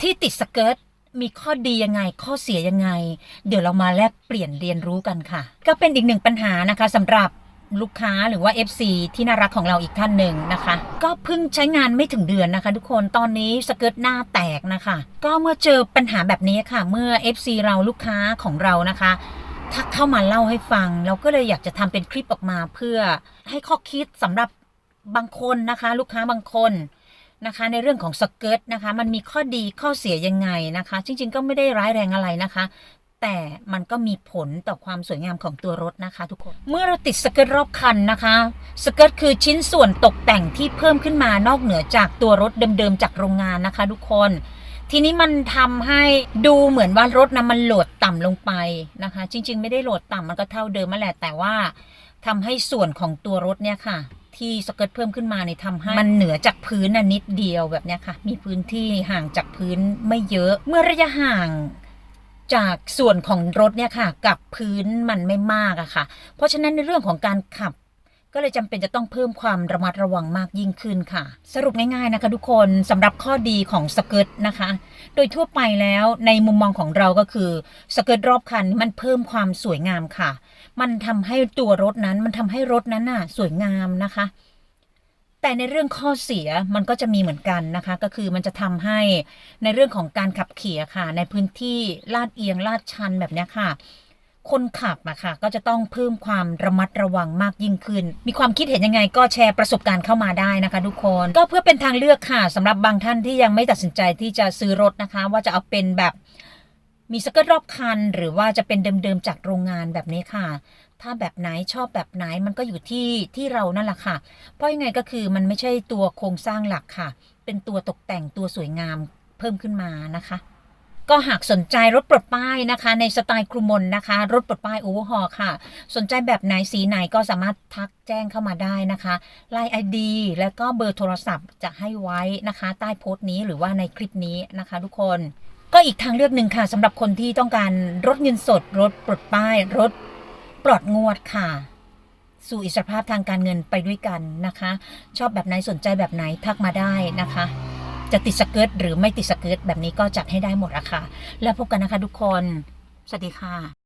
ที่ติดสเกิร์ตมีข้อดียังไงข้อเสียยังไง เดี๋ยวเรามาแลกเปลี่ยนเรียนรู้กันค่ะ ก็เป็นอีกหนึ่งปัญหานะคะสำหรับลูกค้าหรือว่า FC ที่น่ารักของเราอีกท่านหนึ่งนะคะ ก็เพิ่งใช้งานไม่ถึงเดือนนะคะ ทุกคนตอนนี้สเกิร์ตหน้าแตกนะคะ ก็เมื่อเจอปัญหาแบบนี้ค่ะ เมื่อ FC เราลูกค้าของเรานะคะทักเข้ามาเล่าให้ฟัง เราก็เลยอยากจะทำเป็นคลิปออกมาเพื่อให้ข้อคิดสำหรับบางคนนะคะ ลูกค้าบางคน นะคะ ในเรื่องของสเกิร์ตนะคะ มันมีข้อดีข้อเสียยังไงนะคะ จริง ๆ ก็ไม่ได้ร้ายแรงอะไรนะคะ แต่มันก็มีผลต่อความสวยงามของตัวรถนะคะ ทุกคน เมื่อเราติดสเกิร์ตรอบคันนะคะ สเกิร์ตคือชิ้นส่วนตกแต่งที่เพิ่มขึ้นมานอกเหนือจากตัวรถเดิมๆจากโรงงานนะคะ ทุกคนทีนี้มันทำให้ดูเหมือนว่ารถนะมันโหลดต่ำลงไปนะคะ จริง ๆ ไม่ได้โหลดต่ำมันก็เท่าเดิมมาแหละแต่ว่าทำให้ส่วนของตัวรถเนี่ยค่ะ ที่สเกิร์ตเพิ่มขึ้นมาเนี่ยทำให้มันเหนือจากพื้นนิดเดียวแบบนี้ค่ะ มีพื้นที่ห่างจากพื้นไม่เยอะ เมื่อระยะห่างจากส่วนของรถเนี่ยค่ะ กับพื้นมันไม่มากอะค่ะ เพราะฉะนั้นในเรื่องของการขับ ก็เลยจำเป็นจะต้องเพิ่มความระมัดระวังมากยิ่งขึ้นค่ะ สรุปง่ายๆนะคะทุกคนสำหรับข้อดีของสเกิร์ตนะคะ โดยทั่วไปแล้วในมุมมองของเราก็คือสเกิร์ตรอบคันมันเพิ่มความสวยงามค่ะ มันทำให้ตัวรถนั้นมันทำให้รถนั้นน่ะสวยงามนะคะ แต่ในเรื่องข้อเสียมันก็จะมีเหมือนกันนะคะ ก็คือมันจะทำให้ในเรื่องของการขับขี่ค่ะ ในพื้นที่ลาดเอียงลาดชันแบบนี้ค่ะ คนขับอะค่ะ ก็จะต้องเพิ่มความระมัดระวังมากยิ่งขึ้น มีความคิดเห็นยังไงก็แชร์ประสบการณ์เข้ามาได้นะคะทุกคน ก็เพื่อเป็นทางเลือกค่ะสำหรับบางท่านที่ยังไม่ตัดสินใจที่จะซื้อรถนะคะ ว่าจะเอาเป็นแบบมีสเกิร์ตรอบคัน หรือว่าจะเป็นเดิมๆจากโรงงานแบบนี้ค่ะ ถ้าแบบไหนชอบแบบไหนมันก็อยู่ที่ที่เรานั่นแหละค่ะ เพราะยังไงก็คือมันไม่ใช่ตัวโครงสร้างหลักค่ะ เป็นตัวตกแต่งตัวสวยงามเพิ่มขึ้นมานะคะ ก็หากสนใจรถปลดป้ายนะคะ ในสไตล์ครูมนนะคะ รถปลดป้ายโอเวอร์ฮอลค่ะ สนใจแบบไหนสีไหนก็สามารถทักแจ้งเข้ามาได้นะคะไลน์ไอดีแล้วก็เบอร์โทรศัพท์จะให้ไว้นะคะ ใต้โพสต์นี้หรือว่าในคลิปนี้นะคะ ทุกคน ก็อีกทางเลือกหนึ่งค่ะสำหรับคนที่ต้องการรถเงินสด รถปลดป้าย รถปลอดงวดค่ะสู่อิสรภาพทางการเงินไปด้วยกันนะคะ ชอบแบบไหนสนใจแบบไหนทักมาได้นะคะ จะติดสเกิร์ตหรือไม่ติดสเกิร์ตแบบนี้ก็จัดให้ได้หมดอะค่ะ แล้วพบกันนะคะทุกคน สวัสดีค่ะ